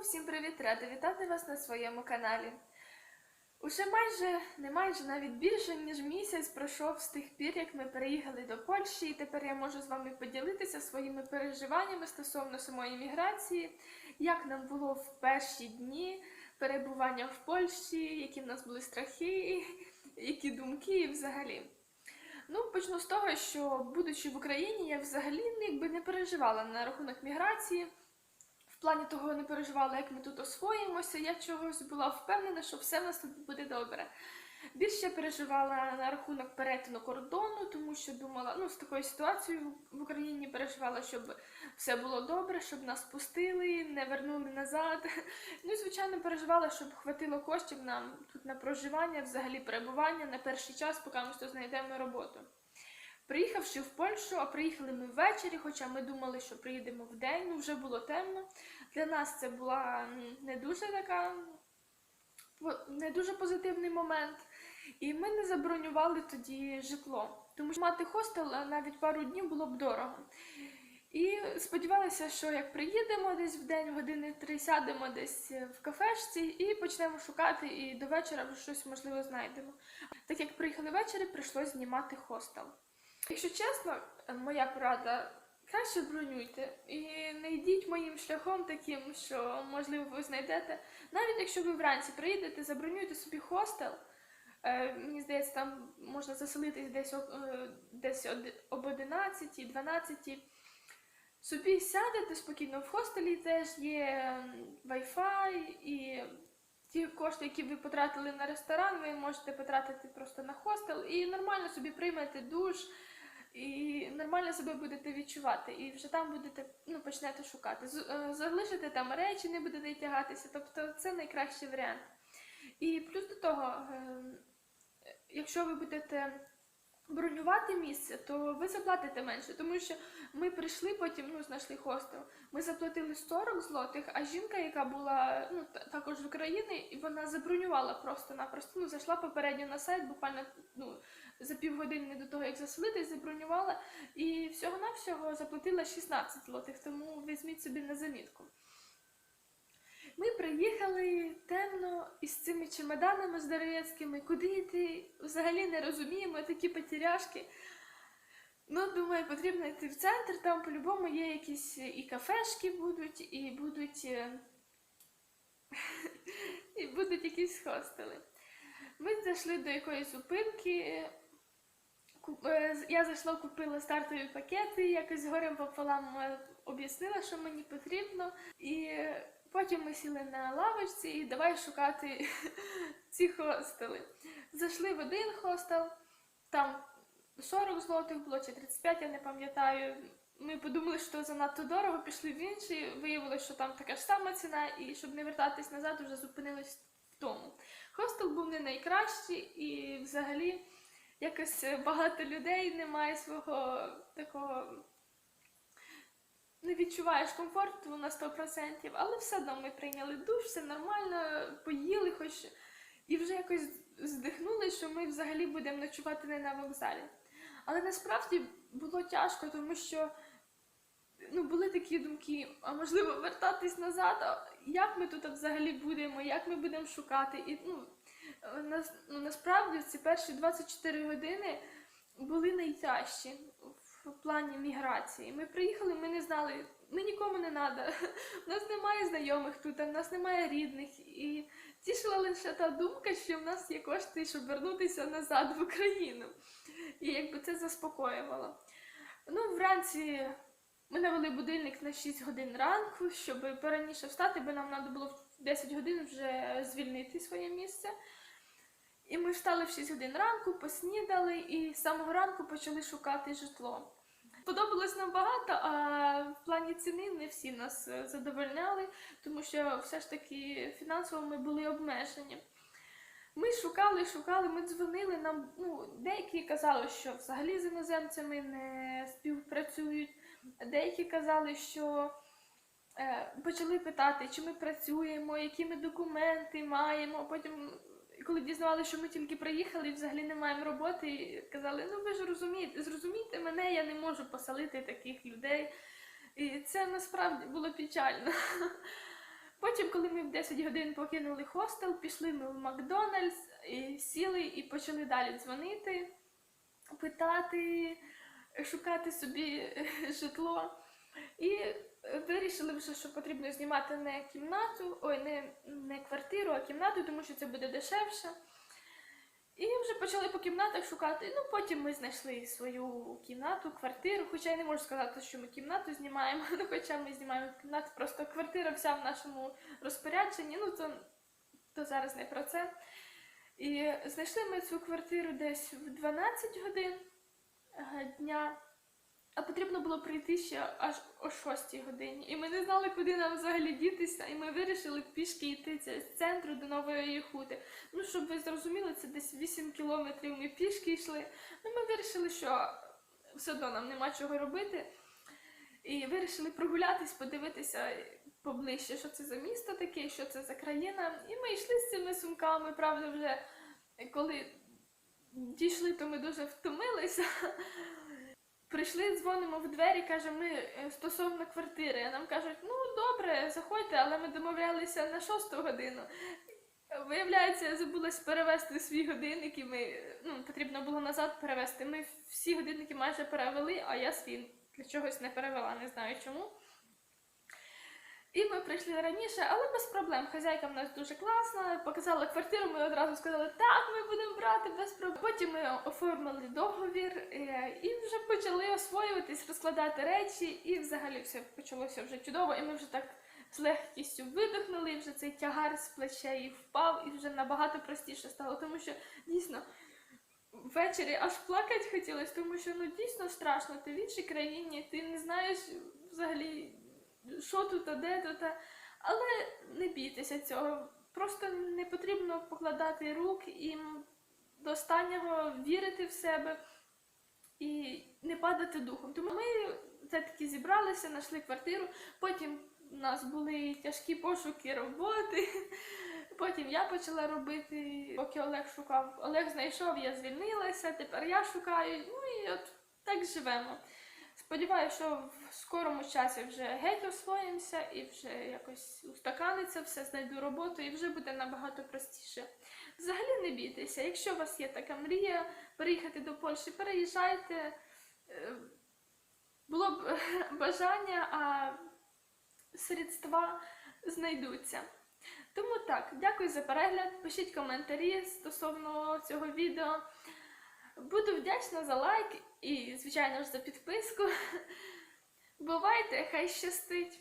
всім привіт! Рада вітати вас на своєму каналі. Уже майже, не майже, навіть більше, ніж місяць пройшов з тих пір, як ми переїхали до Польщі, і тепер я можу з вами поділитися своїми переживаннями стосовно самої міграції, як нам було в перші дні перебування в Польщі, які в нас були страхи, які думки і взагалі. Ну, почну з того, що будучи в Україні, я взагалі ну, якби не переживала на рахунок міграції. Плані того не переживала, як ми тут освоїмося. Я чогось була впевнена, що все в нас тут буде добре. Більше переживала на рахунок перетину кордону, тому що думала, ну з такою ситуацією в Україні переживала, щоб все було добре, щоб нас пустили, не вернули назад. Ну і звичайно переживала, щоб хватило коштів нам тут на проживання, взагалі перебування на перший час, поки ми тут знайдемо роботу. Приїхавши в Польщу, а приїхали ми ввечері, хоча ми думали, що приїдемо в день, ну вже було темно. Для нас це була не дуже така не дуже позитивний момент. І ми не забронювали тоді житло, тому що мати хостел навіть пару днів було б дорого. І сподівалися, що як приїдемо десь в день, години три, сядемо десь в кафешці і почнемо шукати, і до вечора щось можливо знайдемо. Так як приїхали ввечері, прийшлось знімати хостел. Якщо чесно, моя порада. Краще бронюйте і не йдіть моїм шляхом таким, що можливо ви знайдете. Навіть якщо ви вранці приїдете, забронюйте собі хостел. Е, мені здається, там можна заселитись десь, е, десь об 11, 12. Собі сядете спокійно в хостелі, теж є Wi-Fi і ті кошти, які ви потратили на ресторан, ви можете потратити просто на хостел і нормально собі приймете душ. І нормально себе будете відчувати, і вже там будете ну, почнете шукати. Е, Залишите там речі, не будете тягатися. Тобто це найкращий варіант. І плюс до того, е, якщо ви будете бронювати місце, то ви заплатите менше, тому що ми прийшли потім, ну, знайшли хостел. Ми заплатили 40 злотих, а жінка, яка була ну, та- також з України, і вона забронювала просто-напросто. Ну, зайшла попередньо на сайт, буквально ну, за півгодини до того, як заселитись, забронювала, і всього-навсього заплатила 16 злотих, тому візьміть собі на замітку. Приїхали темно із цими чемоданами здоровецькими, куди йти взагалі не розуміємо, такі потеряшки. Ну, думаю, потрібно йти в центр, там по-любому є якісь і кафешки будуть, і будуть, е, і будуть якісь хостели. Ми зайшли до якоїсь зупинки. Е, Я зайшла, купила стартові пакети, якось горем пополам е, об'яснила, що мені потрібно. І потім ми сіли на лавочці і давай шукати ці хостели. Зайшли в один хостел, там 40 злотих було чи 35, я не пам'ятаю. Ми подумали, що занадто дорого, пішли в інший, виявилося, що там така ж сама ціна, і щоб не вертатись назад, вже зупинились в тому. Хостел був не найкращий і взагалі якось багато людей немає свого такого. Не відчуваєш комфорту на 100%, але все одно ми прийняли душ, все нормально, поїли хоч і вже якось здихнули, що ми взагалі будемо ночувати не на вокзалі. Але насправді було тяжко, тому що ну, були такі думки, а можливо вертатись назад, а як ми тут взагалі будемо, як ми будемо шукати. І, ну, нас, ну, насправді ці перші 24 години були найтяжчі в плані міграції. Ми приїхали, ми не знали, ми нікому не треба. У нас немає знайомих тут, у нас немає рідних. І тішила лише та думка, що в нас є кошти, щоб вернутися назад в Україну. І якби це заспокоювало. Ну, вранці ми навели будильник на 6 годин ранку, щоб пораніше встати, бо нам треба було в 10 годин вже звільнити своє місце. І ми встали в 6 годин ранку, поснідали і з самого ранку почали шукати житло. Подобалось нам багато, а в плані ціни не всі нас е, задовольняли, тому що все ж таки фінансово ми були обмежені. Ми шукали, шукали, ми дзвонили нам. Ну, деякі казали, що взагалі з іноземцями не співпрацюють, деякі казали, що е, почали питати, чи ми працюємо, які ми документи маємо. Потім, коли дізнавалися, що ми тільки приїхали і взагалі не маємо роботи, казали, ну ви ж розумієте, зрозумійте мене, я не можу поселити таких людей. І це насправді було печально. Потім, коли ми в 10 годин покинули хостел, пішли ми в Макдональдс, і сіли і почали далі дзвонити, питати, шукати собі е, житло. І вирішили вже, що потрібно знімати не кімнату, ой, не, не квартиру, а кімнату, тому що це буде дешевше. І вже почали по кімнатах шукати. Ну, потім ми знайшли свою кімнату, квартиру. Хоча я не можу сказати, що ми кімнату знімаємо, ну хоча ми знімаємо кімнату, просто квартира вся в нашому розпорядженні. Ну, то, то зараз не про це. І знайшли ми цю квартиру десь в 12 годин дня. А потрібно було прийти ще аж о 6 годині. І ми не знали, куди нам взагалі дітися, і ми вирішили пішки йти з центру до Нової Яхути. Ну, щоб ви зрозуміли, це десь 8 кілометрів ми пішки йшли. Ну, ми вирішили, що все одно нам нема чого робити. І вирішили прогулятись, подивитися поближче, що це за місто таке, що це за країна. І ми йшли з цими сумками, правда, вже коли дійшли, то ми дуже втомилися. Прийшли, дзвонимо в двері, каже, ми е, стосовно квартири. А нам кажуть, ну добре, заходьте, але ми домовлялися на шосту годину. Виявляється, я забулась перевести свій годинник, і ми ну, потрібно було назад перевести. Ми всі годинники майже перевели, а я свій для чогось не перевела, не знаю чому. І ми прийшли раніше, але без проблем. Хазяйка в нас дуже класна, показала квартиру, ми одразу сказали, так, ми будемо брати без проблем. Потім ми оформили договір е, і вже почали освоюватись, розкладати речі, і взагалі все почалося вже чудово. І ми вже так з легкістю видихнули, і вже цей тягар з плечей впав, і вже набагато простіше стало, тому що дійсно. Ввечері аж плакати хотілося, тому що ну дійсно страшно. Ти в іншій країні, ти не знаєш взагалі, що тут, а де тут. Але не бійтеся цього. Просто не потрібно покладати рук і до останнього вірити в себе і не падати духом. Тому ми все-таки зібралися, знайшли квартиру. Потім у нас були тяжкі пошуки роботи. Потім я почала робити, поки Олег шукав. Олег знайшов, я звільнилася, тепер я шукаю. Ну і от так живемо. Сподіваюся, що в скорому часі вже геть освоїмося і вже якось устаканиться все, знайду роботу і вже буде набагато простіше. Взагалі не бійтеся, якщо у вас є така мрія переїхати до Польщі, переїжджайте. Е, Було б бажання, а средства знайдуться. Тому так, дякую за перегляд. Пишіть коментарі стосовно цього відео. Буду вдячна за лайк і, звичайно ж, за підписку. Бувайте, хай щастить!